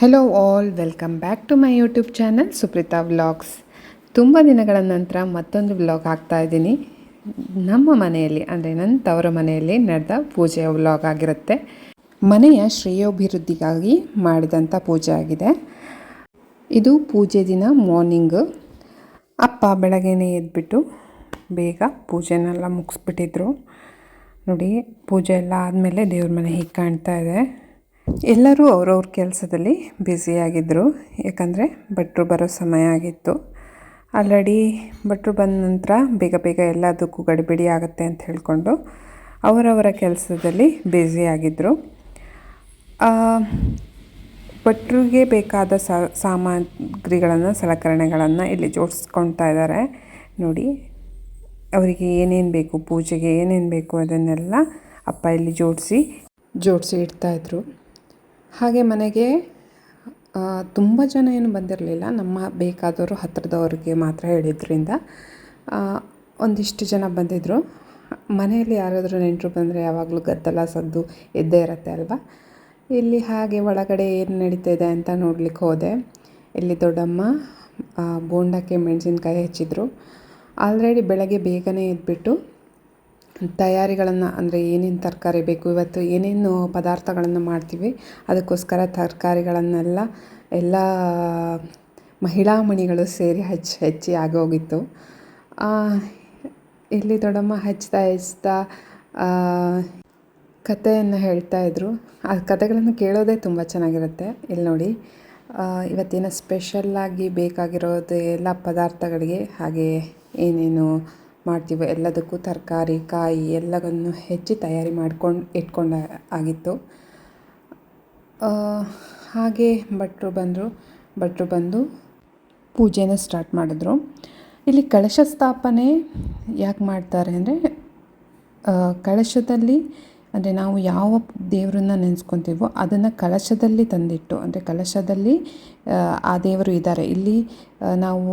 Hello all welcome back to my YouTube channel Supreetha vlogs ತುಂಬ ದಿನಗಳ ನಂತರ ಮತ್ತೊಂದು ವ್ಲಾಗ್ ಹಾಕ್ತಾ ಇದ್ದೀನಿ. ನಮ್ಮ ಮನೆಯಲ್ಲಿ, ಅಂದರೆ ನನ್ನ ತವರ ಮನೆಯಲ್ಲಿ ನಡೆದ ಪೂಜೆಯ ವ್ಲಾಗ್ ಆಗಿರುತ್ತೆ. ಮನೆಯ ಶ್ರೇಯೋಭಿವೃದ್ಧಿಗಾಗಿ ಮಾಡಿದಂಥ ಪೂಜೆ ಆಗಿದೆ. ಇದು ಪೂಜೆ ದಿನ ಮಾರ್ನಿಂಗು ಅಪ್ಪ ಬೆಳಗ್ಗೆನೇ ಎದ್ಬಿಟ್ಟು ಬೇಗ ಪೂಜೆನೆಲ್ಲ ಮುಗಿಸ್ಬಿಟ್ಟಿದ್ರು. ನೋಡಿ, ಪೂಜೆ ಎಲ್ಲ ಆದಮೇಲೆ ದೇವ್ರ ಮನೆ ಹೀಗೆ ಕಾಣ್ತಾ ಇದೆ. ಎಲ್ಲರೂ ಅವ್ರವ್ರ ಕೆಲಸದಲ್ಲಿ ಬ್ಯುಸಿಯಾಗಿದ್ದರು ಯಾಕಂದರೆ ಭಟ್ರು ಬರೋ ಸಮಯ ಆಗಿತ್ತು. ಆಲ್ರೆಡಿ ಭಟ್ರು ಬಂದ ನಂತರ ಬೇಗ ಬೇಗ ಎಲ್ಲದಕ್ಕೂ ಗಡಿಬಿಡಿ ಆಗುತ್ತೆ ಅಂತ ಹೇಳಿಕೊಂಡು ಅವರವರ ಕೆಲಸದಲ್ಲಿ ಬ್ಯುಸಿಯಾಗಿದ್ದರು ಭಟ್ರಿಗೆ ಬೇಕಾದ ಸಾಮಗ್ರಿಗಳನ್ನು, ಸಲಕರಣೆಗಳನ್ನು ಇಲ್ಲಿ ಜೋಡಿಸ್ಕೊಳ್ತಾ ಇದ್ದಾರೆ ನೋಡಿ, ಅವರಿಗೆ ಏನೇನು ಬೇಕು, ಪೂಜೆಗೆ ಏನೇನು ಬೇಕು ಅದನ್ನೆಲ್ಲ ಅಪ್ಪ ಇಲ್ಲಿ ಜೋಡಿಸಿ ಜೋಡಿಸಿ ಇಡ್ತಾಯಿದ್ರು ಹಾಗೆ ಮನೆಗೆ ತುಂಬ ಜನ ಏನು ಬಂದಿರಲಿಲ್ಲ. ನಮ್ಮ ಬೇಕಾದವರು ಹತ್ತಿರದವ್ರಿಗೆ ಮಾತ್ರ ಹೇಳಿದ್ರಿಂದ ಒಂದಿಷ್ಟು ಜನ ಬಂದಿದ್ದರು ಮನೆಯಲ್ಲಿ ಯಾರಾದರೂ ನೆಂಟರು ಬಂದರೆ ಯಾವಾಗಲೂ ಗದ್ದಲ ಸದ್ದು ಇದ್ದೇ ಇರುತ್ತೆ ಅಲ್ವಾ? ಇಲ್ಲಿ ಹಾಗೆ ಒಳಗಡೆ ಏನು ನಡೀತಾ ಇದೆ ಅಂತ ನೋಡ್ಲಿಕ್ಕೆ ಹೋದೆ. ಇಲ್ಲಿ ದೊಡ್ಡಮ್ಮ ಬೋಂಡಕ್ಕೆ ಮೆಣಸಿನ್ಕಾಯಿ ಹೆಚ್ಚಿದ್ರು. ಆಲ್ರೆಡಿ ಬೆಳಗ್ಗೆ ಬೇಗನೆ ಎದ್ಬಿಟ್ಟು ತಯಾರಿಗಳನ್ನು ಅಂದರೆ ಏನೇನು ತರಕಾರಿ ಬೇಕು, ಇವತ್ತು ಏನೇನು ಪದಾರ್ಥಗಳನ್ನು ಮಾಡ್ತೀವಿ, ಅದಕ್ಕೋಸ್ಕರ ತರಕಾರಿಗಳನ್ನೆಲ್ಲ ಎಲ್ಲ ಮಹಿಳಾ ಮಣಿಗಳು ಸೇರಿ ಹಚ್ಚಿ ಹೆಚ್ಚಿ ಆಗೋಗಿತ್ತು. ಇಲ್ಲಿ ದೊಡ್ಡಮ್ಮ ಹಚ್ತಾ ಹಚ್ತಾ ಕಥೆಯನ್ನು ಹೇಳ್ತಾ ಇದ್ರು. ಆ ಕಥೆಗಳನ್ನು ಕೇಳೋದೇ ತುಂಬ ಚೆನ್ನಾಗಿರುತ್ತೆ. ಇಲ್ಲಿ ನೋಡಿ ಇವತ್ತಿನ ಸ್ಪೆಷಲ್ಲಾಗಿ ಬೇಕಾಗಿರೋದು ಎಲ್ಲ ಪದಾರ್ಥಗಳಿಗೆ ಹಾಗೆ ಏನೇನು ಮಾಡ್ತೀವೋ ಎಲ್ಲದಕ್ಕೂ ತರಕಾರಿ, ಕಾಯಿ ಎಲ್ಲವನ್ನು ಹೆಚ್ಚಿ ತಯಾರಿ ಮಾಡ್ಕೊಂಡು ಇಟ್ಕೊಂಡ ಆಗಿತ್ತು. ಹಾಗೆ ಭಟ್ರು ಬಂದರು. ಭಟ್ರು ಬಂದು ಪೂಜೆನ ಸ್ಟಾರ್ಟ್ ಮಾಡಿದ್ರು. ಇಲ್ಲಿ ಕಳಶ ಸ್ಥಾಪನೆ ಯಾಕೆ ಮಾಡ್ತಾರೆ ಅಂದರೆ ಕಳಶದಲ್ಲಿ ಅಂದರೆ ನಾವು ಯಾವ ದೇವರನ್ನ ನೆನೆಸ್ಕೊತೀವೋ ಅದನ್ನು ಕಳಶದಲ್ಲಿ ತಂದಿಟ್ಟು, ಅಂದರೆ ಕಳಶದಲ್ಲಿ, ಆ ದೇವರು ಇದ್ದಾರೆ. ಇಲ್ಲಿ ನಾವು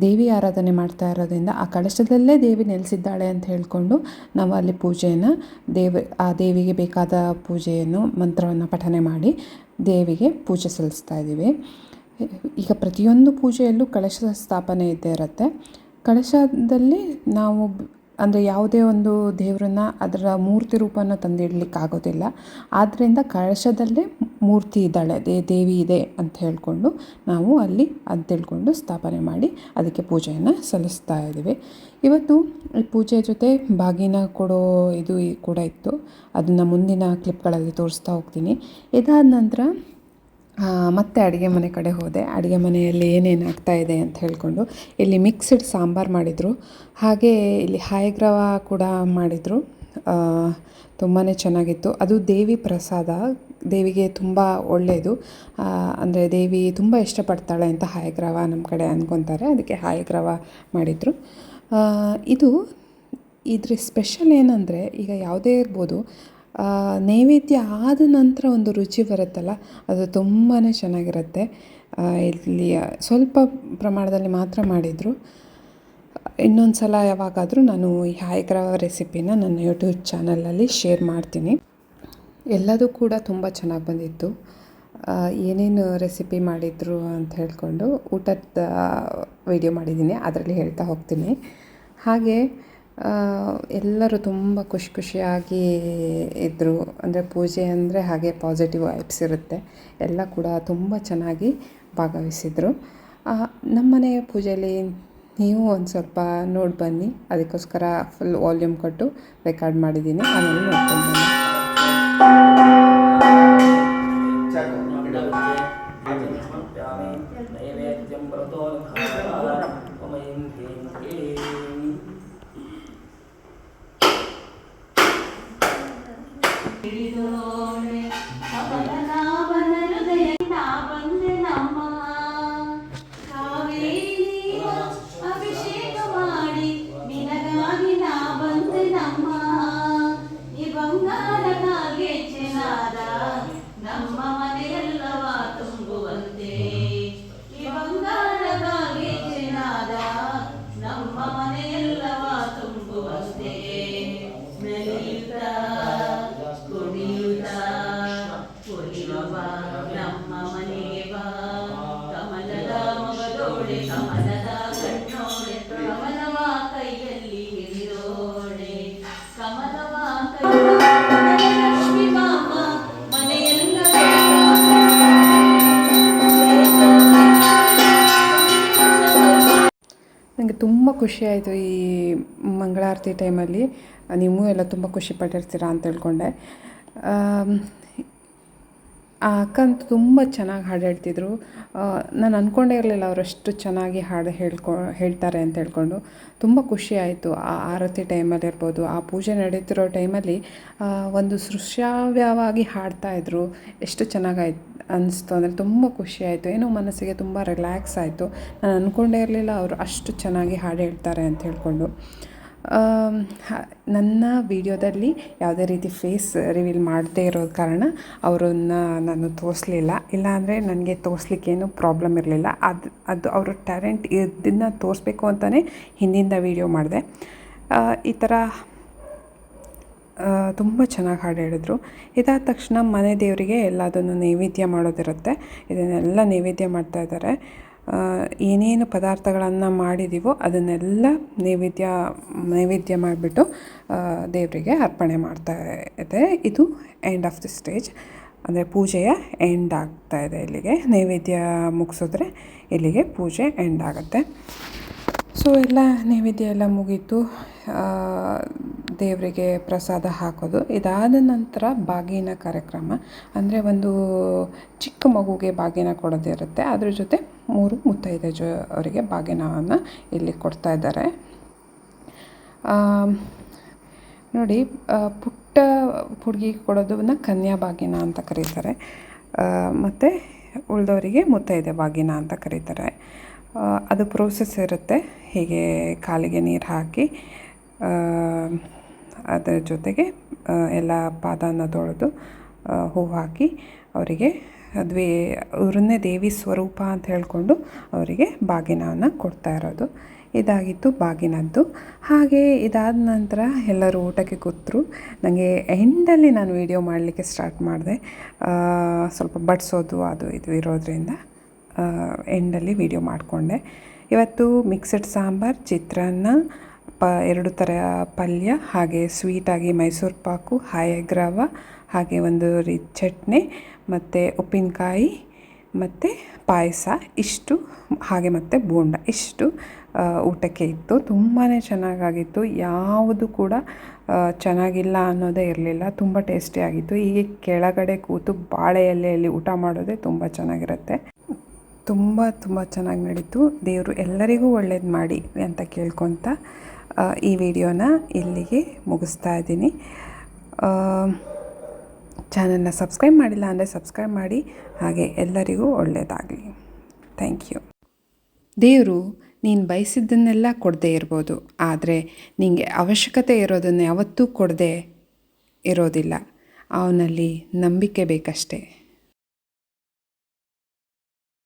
ದೇವಿ ಆರಾಧನೆ ಮಾಡ್ತಾ ಇರೋದ್ರಿಂದ ಆ ಕಳಶದಲ್ಲೇ ದೇವಿ ನೆಲೆಸಿದ್ದಾಳೆ ಅಂತ ಹೇಳಿಕೊಂಡು ನಾವು ಅಲ್ಲಿ ಪೂಜೆಯನ್ನು ದೇವ, ಆ ದೇವಿಗೆ ಬೇಕಾದ ಪೂಜೆಯನ್ನು, ಮಂತ್ರವನ್ನು ಪಠನೆ ಮಾಡಿ ದೇವಿಗೆ ಪೂಜೆ ಸಲ್ಲಿಸ್ತಾ ಇದ್ದೀವಿ. ಈಗ ಪ್ರತಿಯೊಂದು ಪೂಜೆಯಲ್ಲೂ ಕಳಶ ಸ್ಥಾಪನೆ ಇದ್ದೇ ಇರುತ್ತೆ. ಕಳಶದಲ್ಲಿ ನಾವು ಅಂದರೆ ಯಾವುದೇ ಒಂದು ದೇವರನ್ನ ಅದರ ಮೂರ್ತಿ ರೂಪನ ತಂದಿಡ್ಲಿಕ್ಕೆ ಆಗೋದಿಲ್ಲ. ಆದ್ದರಿಂದ ಕಳಶದಲ್ಲೇ ಮೂರ್ತಿ ಇದ್ದಾಳೆ, ದೇ, ದೇವಿ ಇದೆ ಅಂತ ಹೇಳಿಕೊಂಡು ನಾವು ಅಲ್ಲಿ ಅದು ತಿಳ್ಕೊಂಡು ಸ್ಥಾಪನೆ ಮಾಡಿ ಅದಕ್ಕೆ ಪೂಜೆಯನ್ನು ಸಲ್ಲಿಸ್ತಾ ಇದ್ದೀವಿ. ಇವತ್ತು ಈ ಪೂಜೆ ಜೊತೆ ಬಾಗಿನ ಕೊಡೋ ಇದು ಕೂಡ ಇತ್ತು. ಅದನ್ನು ಮುಂದಿನ ಕ್ಲಿಪ್ಗಳಲ್ಲಿ ತೋರಿಸ್ತಾ ಹೋಗ್ತೀನಿ. ಇದಾದ ನಂತರ ಮತ್ತೆ ಅಡುಗೆ ಮನೆ ಕಡೆ ಹೋದೆ. ಅಡುಗೆ ಮನೆಯಲ್ಲಿ ಏನೇನು ಆಗ್ತಾ ಇದೆ ಅಂತ ಹೇಳಿಕೊಂಡು ಇಲ್ಲಿ ಮಿಕ್ಸ್ಡ್ ಸಾಂಬಾರು ಮಾಡಿದರು. ಹಾಗೆ ಇಲ್ಲಿ ಹಾಯಗ್ರವ ಕೂಡ ಮಾಡಿದರು. ತುಂಬಾ ಚೆನ್ನಾಗಿತ್ತು. ಅದು ದೇವಿ ಪ್ರಸಾದ. ದೇವಿಗೆ ತುಂಬ ಒಳ್ಳೆಯದು ಅಂದರೆ ದೇವಿ ತುಂಬ ಇಷ್ಟಪಡ್ತಾಳೆ ಅಂತ ಹಾಯಗ್ರವ ನಮ್ಮ ಕಡೆ ಅಂದ್ಕೊತಾರೆ ಅದಕ್ಕೆ ಹಾಯಗ್ರವ ಮಾಡಿದರು. ಇದು ಇದ್ರ ಸ್ಪೆಷಲ್ ಏನಂದರೆ ಈಗ ಯಾವುದೇ ಇರ್ಬೋದು ನೈವೇದ್ಯ ಆದ ನಂತರ ಒಂದು ರುಚಿ ಬರುತ್ತಲ್ಲ, ಅದು ತುಂಬಾ ಚೆನ್ನಾಗಿರುತ್ತೆ. ಇಲ್ಲಿ ಸ್ವಲ್ಪ ಪ್ರಮಾಣದಲ್ಲಿ ಮಾತ್ರ ಮಾಡಿದರು. ಇನ್ನೊಂದು ಸಲ ಯಾವಾಗಾದರೂ ನಾನು ಈ ಹಾಯಗ್ರವ ರೆಸಿಪಿನ ನನ್ನ ಯೂಟ್ಯೂಬ್ ಚಾನಲಲ್ಲಿ ಶೇರ್ ಮಾಡ್ತೀನಿ. ಎಲ್ಲದೂ ಕೂಡ ತುಂಬ ಚೆನ್ನಾಗಿ ಬಂದಿತ್ತು. ಏನೇನು ರೆಸಿಪಿ ಮಾಡಿದರು ಅಂತ ಹೇಳಿಕೊಂಡು ಊಟದ ವಿಡಿಯೋ ಮಾಡಿದ್ದೀನಿ, ಅದರಲ್ಲಿ ಹೇಳ್ತಾ ಹೋಗ್ತೀನಿ. ಹಾಗೆ ಎಲ್ಲರೂ ತುಂಬ ಖುಷಿ ಖುಷಿಯಾಗಿ ಇದ್ದರು ಅಂದರೆ ಪೂಜೆ ಅಂದರೆ ಹಾಗೆ ಪಾಸಿಟಿವ್ ವೈಬ್ಸ್ ಇರುತ್ತೆ. ಎಲ್ಲ ಕೂಡ ತುಂಬ ಚೆನ್ನಾಗಿ ಭಾಗವಹಿಸಿದರು. ನಮ್ಮ ಮನೆಯ ಪೂಜೆಯಲ್ಲಿ ನೀವು ಒಂದು ಸ್ವಲ್ಪ ನೋಡಿ ಬನ್ನಿ. ಅದಕ್ಕೋಸ್ಕರ ಫುಲ್ ವಾಲ್ಯೂಮ್ ಕೊಟ್ಟು ರೆಕಾರ್ಡ್ ಮಾಡಿದ್ದೀನಿ ಆಮೇಲೆ ನೋಡ್ಕೊಂಡು ಬನ್ನಿ. ತುಂಬ ಖುಷಿಯಾಯಿತು ಈ ಮಂಗಳಾರತಿ ಟೈಮಲ್ಲಿ ನೀವು ಎಲ್ಲ ತುಂಬ ಖುಷಿ ಪಟ್ಟಿರ್ತೀರಾ ಅಂತ ತಿಳ್ಕೊಂಡೆ. ಆ ಅಕ್ಕ ಅಂತೂ ತುಂಬ ಚೆನ್ನಾಗಿ ಹಾಡು ಹೇಳ್ತಿದ್ರು ನಾನು ಅಂದ್ಕೊಂಡೇ ಇರಲಿಲ್ಲ ಅಷ್ಟು ಚೆನ್ನಾಗಿ ಹಾಡು ಹೇಳ್ಕೊ, ಹೇಳ್ತಾರೆ ಅಂತ ಹೇಳ್ಕೊಂಡು. ತುಂಬ ಖುಷಿ ಆಯಿತು. ಆ ಆರತಿ ಟೈಮಲ್ಲಿ ಇರ್ಬೋದು, ಆ ಪೂಜೆ ನಡೀತಿರೋ ಟೈಮಲ್ಲಿ ಒಂದು ಸೃಶ್ಯಾವ್ಯವಾಗಿ ಹಾಡ್ತಾಯಿದ್ರು ಎಷ್ಟು ಚೆನ್ನಾಗಾಯ್ತು ಅನ್ನಿಸ್ತು ಅಂದರೆ ತುಂಬ ಖುಷಿ ಆಯಿತು. ಏನೋ ಮನಸ್ಸಿಗೆ ತುಂಬ ರಿಲ್ಯಾಕ್ಸ್ ಆಯಿತು. ನಾನು ಅಂದ್ಕೊಂಡೇ ಇರಲಿಲ್ಲ ಅವರು ಅಷ್ಟು ಚೆನ್ನಾಗಿ ಹಾಡು ಹೇಳ್ತಾರೆ ಅಂತ ಹೇಳ್ಕೊಂಡು. ನನ್ನ ವಿಡಿಯೋದಲ್ಲಿ ಯಾವುದೇ ರೀತಿ ಫೇಸ್ ರಿವೀಲ್ ಮಾಡದೇ ಇರೋ ಕಾರಣ ಅವರನ್ನ ನಾನು ತೋರಿಸಲಿಲ್ಲ. ಇಲ್ಲಾಂದರೆ ನನಗೆ ತೋರಿಸ್ಲಿಕ್ಕೇನು ಪ್ರಾಬ್ಲಮ್ ಇರಲಿಲ್ಲ. ಅದು ಅದು ಅವರ ಟ್ಯಾಲೆಂಟ್ ಇದನ್ನು ತೋರಿಸ್ಬೇಕು ಅಂತಲೇ ಹಿಂದಿಂದ ವೀಡಿಯೋ ಮಾಡಿದೆ. ಈ ಥರ ತುಂಬ ಚೆನ್ನಾಗಿ ಹಾಡು ಹೇಳಿದ್ರು. ಇದಾದ ತಕ್ಷಣ ಮನೆ ದೇವರಿಗೆ ಎಲ್ಲದನ್ನು ನೈವೇದ್ಯ ಮಾಡೋದಿರುತ್ತೆ. ಇದನ್ನೆಲ್ಲ ನೈವೇದ್ಯ ಮಾಡ್ತಾ ಇದ್ದಾರೆ. ಏನೇನು ಪದಾರ್ಥಗಳನ್ನು ಮಾಡಿದ್ದೀವೋ ಅದನ್ನೆಲ್ಲ ನೈವೇದ್ಯ ನೈವೇದ್ಯ ಮಾಡಿಬಿಟ್ಟು ದೇವರಿಗೆ ಅರ್ಪಣೆ ಮಾಡ್ತಾ ಇದೆ. ಇದು ಎಂಡ್ ಆಫ್ ದಿ ಸ್ಟೇಜ್ ಅಂದರೆ ಪೂಜೆಯ ಎಂಡ್ ಆಗ್ತಾ ಇದೆ ಇಲ್ಲಿಗೆ. ನೈವೇದ್ಯ ಮುಗಿಸಿದ್ರೆ ಇಲ್ಲಿಗೆ ಪೂಜೆ ಎಂಡ್ ಆಗುತ್ತೆ. ಸೊ ಎಲ್ಲ ನೈವೇದ್ಯ ಎಲ್ಲ ಮುಗೀತು. ದೇವರಿಗೆ ಪ್ರಸಾದ ಹಾಕೋದು. ಇದಾದ ನಂತರ ಬಾಗಿನ ಕಾರ್ಯಕ್ರಮ. ಅಂದರೆ ಒಂದು ಚಿಕ್ಕ ಮಗುಗೆ ಬಾಗಿನ ಕೊಡೋದಿರುತ್ತೆ. ಅದ್ರ ಜೊತೆ ಮೂರು ಮುತ್ತೈದೆ ಜೊ ಅವರಿಗೆ ಬಾಗಿನವನ್ನು ಇಲ್ಲಿ ಕೊಡ್ತಾ ಇದ್ದಾರೆ. ನೋಡಿ ಪುಟ್ಟ ಹುಡುಗಿ ಕೊಡೋದನ್ನ ಕನ್ಯಾ ಬಾಗಿನ ಅಂತ ಕರೀತಾರೆ. ಮತ್ತು ಉಳಿದವರಿಗೆ ಮುತ್ತೈದೆ ಬಾಗಿನ ಅಂತ ಕರೀತಾರೆ. ಅದು ಪ್ರೋಸೆಸ್ ಇರುತ್ತೆ. ಹೀಗೆ ಕಾಲಿಗೆ ನೀರು ಹಾಕಿ ಅದರ ಜೊತೆಗೆ ಎಲ್ಲ ಪಾದನ ತೊಳೆದು ಹೂವು ಹಾಕಿ ಅವರಿಗೆ ದ್ವೇ ಅವ್ರನ್ನೇ ದೇವಿ ಸ್ವರೂಪ ಅಂತ ಹೇಳಿಕೊಂಡು ಅವರಿಗೆ ಬಾಗಿನವನ್ನು ಕೊಡ್ತಾ ಇರೋದು. ಇದಾಗಿತ್ತು ಬಾಗಿನದ್ದು. ಹಾಗೆ ಇದಾದ ನಂತರ ಎಲ್ಲರೂ ಊಟಕ್ಕೆ ಕೂತರು. ನನಗೆ ಎಂಡಲ್ಲಿ ನಾನು ವೀಡಿಯೋ ಮಾಡಲಿಕ್ಕೆ ಸ್ಟಾರ್ಟ್ ಮಾಡಿದೆ. ಸ್ವಲ್ಪ ಬಡಿಸೋದು ಅದು ಇದು ಇರೋದ್ರಿಂದ ಎಂಡಲ್ಲಿ ವೀಡಿಯೋ ಮಾಡಿಕೊಂಡೆ. ಇವತ್ತು ಮಿಕ್ಸಡ್ ಸಾಂಬಾರು, ಚಿತ್ರಾನ್ನ, ಪ, ಎರಡು ಥರ ಪಲ್ಯ, ಹಾಗೆ ಸ್ವೀಟಾಗಿ ಮೈಸೂರು ಪಾಕು ಹಾಯಗ್ರವ ಹಾಗೆ ಒಂದು ರೀ ಚಟ್ನಿ, ಮತ್ತು ಉಪ್ಪಿನಕಾಯಿ, ಮತ್ತು ಪಾಯಸ, ಇಷ್ಟು ಹಾಗೆ ಮತ್ತು ಬೋಂಡ. ಇಷ್ಟು ಊಟಕ್ಕೆ ಇತ್ತು. ತುಂಬಾ ಚೆನ್ನಾಗಾಗಿತ್ತು. ಯಾವುದು ಕೂಡ ಚೆನ್ನಾಗಿಲ್ಲ ಅನ್ನೋದೇ ಇರಲಿಲ್ಲ. ತುಂಬ ಟೇಸ್ಟಿಯಾಗಿತ್ತು ಹೀಗೆ ಕೆಳಗಡೆ ಕೂತು ಬಾಳೆ ಎಲೆಯಲ್ಲಿ ಊಟ ಮಾಡೋದೇ ತುಂಬ ಚೆನ್ನಾಗಿರುತ್ತೆ. ತುಂಬ ತುಂಬ ಚೆನ್ನಾಗಿ ನಡೀತು. ದೇವರು ಎಲ್ಲರಿಗೂ ಒಳ್ಳೇದು ಮಾಡಿ ಅಂತ ಕೇಳ್ಕೊತ ಈ ವಿಡಿಯೋನ ಇಲ್ಲಿಗೆ ಮುಗಿಸ್ತಾ ಇದ್ದೀನಿ. ಚಾನಲ್ನ ಸಬ್ಸ್ಕ್ರೈಬ್ ಮಾಡಿಲ್ಲ ಅಂದರೆ ಸಬ್ಸ್ಕ್ರೈಬ್ ಮಾಡಿ. ಹಾಗೆ ಎಲ್ಲರಿಗೂ ಒಳ್ಳೆಯದಾಗಲಿ. Thank you. ದೇವರು ನೀನು ಬಯಸಿದ್ದನ್ನೆಲ್ಲ ಕೊಡದೇ ಇರ್ಬೋದು. ಆದರೆ ನಿಮಗೆ ಅವಶ್ಯಕತೆ ಇರೋದನ್ನು ಯಾವತ್ತೂ ಕೊಡದೆ ಇರೋದಿಲ್ಲ. ಅವನಲ್ಲಿ ನಂಬಿಕೆ ಬೇಕಷ್ಟೇ.